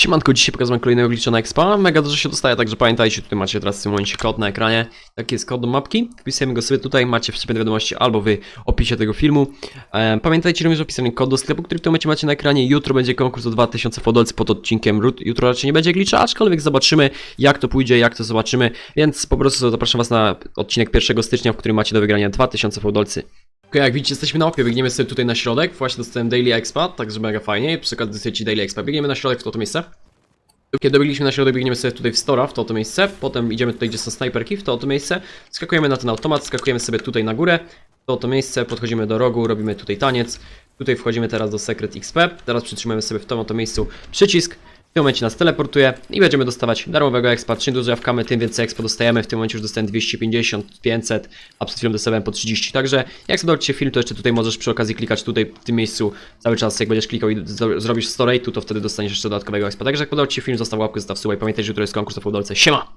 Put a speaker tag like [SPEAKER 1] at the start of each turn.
[SPEAKER 1] Siemanko, dzisiaj pokazuję kolejnego glitcha na expa. Mega dużo się dostaje, także pamiętajcie, tutaj macie teraz w tym momencie kod na ekranie. Taki jest kod do mapki. Wpisujemy go sobie tutaj, macie wstępne wiadomości albo w opisie tego filmu. Pamiętajcie również o wpisaniu kod do sklepu, który w tym momencie macie na ekranie. Jutro będzie konkurs o 2000 fodolcy pod odcinkiem. Jutro raczej nie będzie glitcha, aczkolwiek zobaczymy jak to pójdzie, jak to zobaczymy. Więc po prostu zapraszam was na odcinek 1 stycznia, w którym macie do wygrania 2000 fodolcy. Okej, jak widzicie, jesteśmy na opie, biegniemy sobie tutaj na środek, właśnie dostałem Daily Expa, także mega fajnie, przykład ci Daily Expa, biegniemy na środek w to, to miejsce. Kiedy dobiegliśmy na środek, biegniemy sobie tutaj w Stora, w to oto miejsce, potem idziemy tutaj, gdzie są snajperki, w to oto miejsce, skakujemy na ten automat, skakujemy sobie tutaj na górę, w to oto miejsce, podchodzimy do rogu, robimy tutaj taniec, tutaj wchodzimy teraz do Secret XP, teraz przytrzymujemy sobie w tym oto miejscu przycisk, w tym momencie nas teleportuje i będziemy dostawać darmowego expa. Czym dłużej jawkamy, tym więcej expa dostajemy. W tym momencie już dostałem 250, 500, a przed chwilą dostałem po 30. Także jak sobie ci film, to jeszcze tutaj możesz przy okazji klikać tutaj w tym miejscu cały czas. Jak będziesz klikał i zro- zrobisz 100 rate'u, to wtedy dostaniesz jeszcze dodatkowego expa. Także jak podobał Ci się film, zostaw łapkę, zostaw suba i pamiętaj, że jutro jest konkurs o. Siema!